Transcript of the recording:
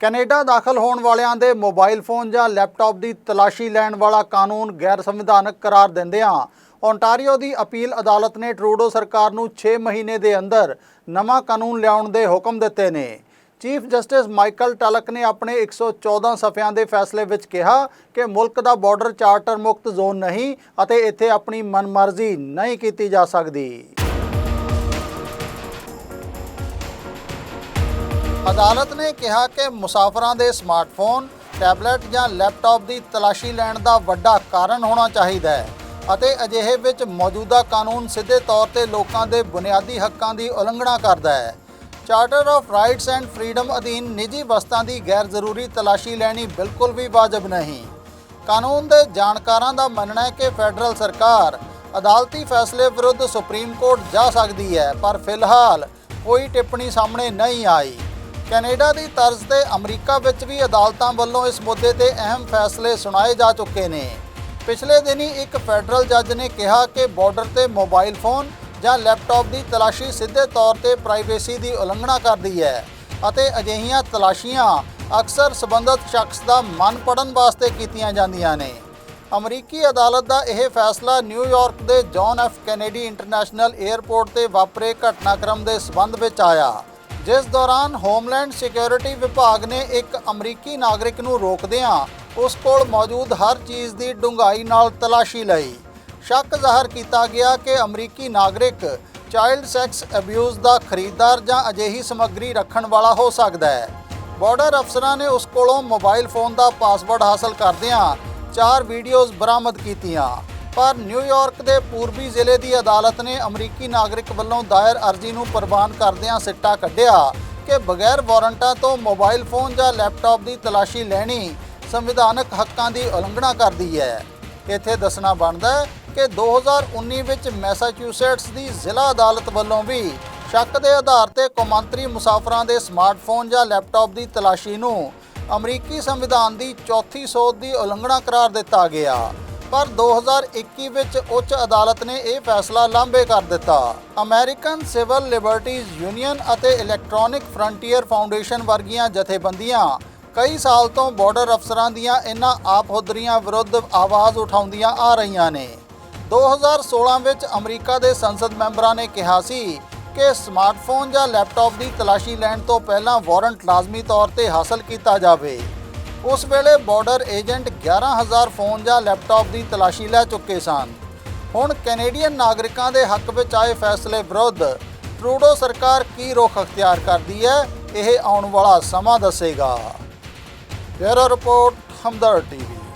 Canada ਦਾਖਲ ਹੋਣ ਵਾਲਿਆਂ ਦੇ ਮੋਬਾਈਲ ਫੋਨ ਜਾਂ ਲੈਪਟਾਪ ਦੀ ਤਲਾਸ਼ੀ ਲੈਣ ਵਾਲਾ ਕਾਨੂੰਨ ਗੈਰ ਸੰਵਿਧਾਨਕ ਕਰਾਰ ਦਿੰਦਿਆਂ ਓਨਟਾਰੀਓ ਦੀ ਅਪੀਲ ਅਦਾਲਤ ਨੇ ਟਰੂਡੋ ਸਰਕਾਰ ਨੂੰ 6 ਮਹੀਨੇ ਦੇ ਅੰਦਰ ਨਵਾਂ ਕਾਨੂੰਨ ਲਿਆਉਣ ਦੇ ਹੁਕਮ ਦਿੱਤੇ ਨੇ। ਚੀਫ ਜਸਟਿਸ ਮਾਈਕਲ ਟਲਕ ਨੇ ਆਪਣੇ 114 ਸਫ਼ਿਆਂ ਦੇ ਫੈਸਲੇ ਵਿੱਚ ਕਿਹਾ ਕਿ ਮੁਲਕ ਦਾ ਬਾਰਡਰ ਚਾਰਟਰ ਮੁਕਤ ਜ਼ੋਨ ਨਹੀਂ ਅਤੇ ਇੱਥੇ ਆਪਣੀ ਮਨਮਰਜ਼ੀ ਨਹੀਂ ਕੀਤੀ ਜਾ ਸਕਦੀ। ਅਦਾਲਤ ਨੇ ਕਿਹਾ ਕਿ ਮੁਸਾਫਰਾਂ ਦੇ ਸਮਾਰਟਫੋਨ, ਟੈਬਲੇਟ ਜਾਂ ਲੈਪਟਾਪ ਦੀ ਤਲਾਸ਼ੀ ਲੈਣ ਦਾ ਵੱਡਾ ਕਾਰਨ ਹੋਣਾ ਚਾਹੀਦਾ ਹੈ ਅਤੇ ਅਜਿਹੇ ਵਿੱਚ ਮੌਜੂਦਾ ਕਾਨੂੰਨ ਸਿੱਧੇ ਤੌਰ ਤੇ ਲੋਕਾਂ ਦੇ ਬੁਨਿਆਦੀ ਹੱਕਾਂ ਦੀ ਉਲੰਘਣਾ ਕਰਦਾ ਹੈ। Charter of Rights and Freedom ਅਧੀਨ ਨਿੱਜੀ ਵਸਤਾਂ ਦੀ ਗੈਰ ਜ਼ਰੂਰੀ ਤਲਾਸ਼ੀ ਲੈਣੀ ਬਿਲਕੁਲ ਵੀ ਵਾਜਬ ਨਹੀਂ। ਕਾਨੂੰਨ ਦੇ ਜਾਣਕਾਰਾਂ ਦਾ ਮੰਨਣਾ ਹੈ ਕਿ ਫੈਡਰਲ ਸਰਕਾਰ ਅਦਾਲਤੀ ਫੈਸਲੇ ਵਿਰੁੱਧ ਸੁਪਰੀਮ ਕੋਰਟ ਜਾ ਸਕਦੀ ਹੈ, ਪਰ ਫਿਲਹਾਲ ਕੋਈ ਟਿੱਪਣੀ ਸਾਹਮਣੇ ਨਹੀਂ ਆਈ। ਕੈਨੇਡਾ ਦੀ ਤਰਜ਼ ਤੇ ਅਮਰੀਕਾ ਵਿੱਚ ਵੀ ਅਦਾਲਤਾਂ ਵੱਲੋਂ ਇਸ ਮੁੱਦੇ ਤੇ ਅਹਿਮ ਫੈਸਲੇ ਸੁਣਾਏ ਜਾ ਚੁੱਕੇ ਨੇ। ਪਿਛਲੇ ਦਿਨੀ ਇੱਕ ਫੈਡਰਲ ਜੱਜ ਨੇ ਕਿਹਾ ਕਿ ਬਾਰਡਰ ਤੇ ਮੋਬਾਈਲ ਫੋਨ ਜਾਂ ਲੈਪਟਾਪ ਦੀ ਤਲਾਸ਼ੀ ਸਿੱਧੇ ਤੌਰ ਤੇ ਪ੍ਰਾਈਵੇਸੀ ਦੀ ਉਲੰਘਣਾ ਕਰਦੀ ਹੈ ਅਤੇ ਅਜਿਹੀਆਂ ਤਲਾਸ਼ੀਆਂ ਅਕਸਰ ਸਬੰਧਤ ਸ਼ਖਸ ਦਾ ਮਨ ਪੜਨ ਵਾਸਤੇ ਕੀਤੀਆਂ ਜਾਂਦੀਆਂ ਨੇ। ਅਮਰੀਕੀ ਅਦਾਲਤ ਦਾ ਇਹ ਫੈਸਲਾ ਨਿਊਯਾਰਕ ਦੇ John F Kennedy International Airport ਤੇ ਵਾਪਰੇ ਘਟਨਾਕ੍ਰਮ ਦੇ ਸਬੰਧ ਵਿੱਚ ਆਇਆ। ਜਿਸ ਦੌਰਾਨ ਹੋਮਲੈਂਡ ਸਿਕਿਉਰਿਟੀ ਵਿਭਾਗ ਨੇ ਇੱਕ ਅਮਰੀਕੀ ਨਾਗਰਿਕ ਨੂੰ ਰੋਕਦਿਆਂ ਉਸ ਕੋਲ ਮੌਜੂਦ ਹਰ ਚੀਜ਼ ਦੀ ਡੂੰਘਾਈ ਨਾਲ ਤਲਾਸ਼ੀ ਲਈ। ਸ਼ੱਕ ਜ਼ਾਹਰ ਕੀਤਾ ਗਿਆ ਕਿ ਅਮਰੀਕੀ ਨਾਗਰਿਕ ਚਾਈਲਡ ਸੈਕਸ ਅਬਿਊਜ਼ ਦਾ ਖਰੀਦਦਾਰ ਜਾਂ ਅਜਿਹੀ ਸਮੱਗਰੀ ਰੱਖਣ ਵਾਲਾ ਹੋ ਸਕਦਾ ਹੈ। ਬਾਰਡਰ ਅਫਸਰਾਂ ਨੇ ਉਸ ਕੋਲੋਂ ਮੋਬਾਈਲ ਫੋਨ ਦਾ ਪਾਸਵਰਡ ਹਾਸਲ ਕਰਦਿਆਂ ਚਾਰ ਵੀਡੀਓਜ਼ ਬਰਾਮਦ ਕੀਤੀਆਂ। ਪਰ ਨਿਊਯਾਰਕ ਦੇ ਪੂਰਬੀ ਜ਼ਿਲ੍ਹੇ ਦੀ ਅਦਾਲਤ ਨੇ ਅਮਰੀਕੀ ਨਾਗਰਿਕ ਵੱਲੋਂ ਦਾਇਰ ਅਰਜ਼ੀ ਨੂੰ ਪ੍ਰਵਾਨ ਕਰਦਿਆਂ ਸਿੱਟਾ ਕੱਢਿਆ ਕਿ ਬਗੈਰ ਵਾਰੰਟਾਂ ਤੋਂ ਮੋਬਾਈਲ ਫੋਨ ਜਾਂ ਲੈਪਟਾਪ ਦੀ ਤਲਾਸ਼ੀ ਲੈਣੀ ਸੰਵਿਧਾਨਕ ਹੱਕਾਂ ਦੀ ਉਲੰਘਣਾ ਕਰਦੀ ਹੈ। ਇੱਥੇ ਦੱਸਣਾ ਬਣਦਾ ਹੈ ਕਿ 2019 ਵਿੱਚ ਮੈਸਾਚੂਸੇਟਸ ਦੀ ਜ਼ਿਲ੍ਹਾ ਅਦਾਲਤ ਵੱਲੋਂ ਵੀ ਸ਼ੱਕ ਦੇ ਆਧਾਰ ਤੇ ਕੌਮਾਂਤਰੀ ਮੁਸਾਫਰਾਂ ਦੇ ਸਮਾਰਟਫੋਨ ਜਾਂ ਲੈਪਟਾਪ ਦੀ ਤਲਾਸ਼ੀ ਨੂੰ ਅਮਰੀਕੀ ਸੰਵਿਧਾਨ ਦੀ ਚੌਥੀ ਸੋਧ ਦੀ ਉਲੰਘਣਾ ਕਰਾਰ ਦਿੱਤਾ ਗਿਆ। ਪਰ 2021 ਵਿੱਚ ਉੱਚ ਅਦਾਲਤ ਨੇ ਇਹ ਫੈਸਲਾ ਲਾਂਭੇ ਕਰ ਦਿੱਤਾ। ਅਮਰੀਕਨ ਸਿਵਲ ਲਿਬਰਟੀਜ਼ ਯੂਨੀਅਨ ਅਤੇ ਇਲੈਕਟ੍ਰੋਨਿਕ ਫਰੰਟੀਅਰ ਫਾਊਂਡੇਸ਼ਨ ਵਰਗੀਆਂ ਜਥੇਬੰਦੀਆਂ ਕਈ ਸਾਲ ਤੋਂ ਬਾਰਡਰ ਅਫਸਰਾਂ ਦੀਆਂ ਇਹਨਾਂ ਆਪਹੁਦਰੀਆਂ ਵਿਰੁੱਧ ਆਵਾਜ਼ ਉਠਾਉਂਦੀਆਂ ਆ ਰਹੀਆਂ ਨੇ। 2016 ਵਿੱਚ ਅਮਰੀਕਾ ਦੇ ਸੰਸਦ ਮੈਂਬਰਾਂ ਨੇ ਕਿਹਾ ਸੀ ਕਿ ਸਮਾਰਟਫੋਨ ਜਾਂ ਲੈਪਟਾਪ ਦੀ ਤਲਾਸ਼ੀ ਲੈਣ ਤੋਂ ਪਹਿਲਾਂ ਵਾਰੰਟ ਲਾਜ਼ਮੀ ਤੌਰ ਤੇ ਹਾਸਲ ਕੀਤਾ ਜਾਵੇ। ਉਸ ਵੇਲੇ ਬਾਰਡਰ ਏਜੰਟ 11000 ਫੋਨ ਜਾਂ ਲੈਪਟਾਪ ਦੀ ਤਲਾਸ਼ੀ ਲੈ ਚੁੱਕੇ ਸਨ। ਹੁਣ ਕੈਨੇਡੀਅਨ ਨਾਗਰਿਕਾਂ ਦੇ ਹੱਕ ਵਿੱਚ ਆਏ ਫੈਸਲੇ ਵਿਰੁੱਧ ਟਰੂਡੋ ਸਰਕਾਰ ਕੀ ਰੁਖ ਅਖਤਿਆਰ ਕਰਦੀ ਹੈ, ਇਹ ਆਉਣ ਵਾਲਾ ਸਮਾਂ ਦੱਸੇਗਾ। Bureau report, Hamdard TV.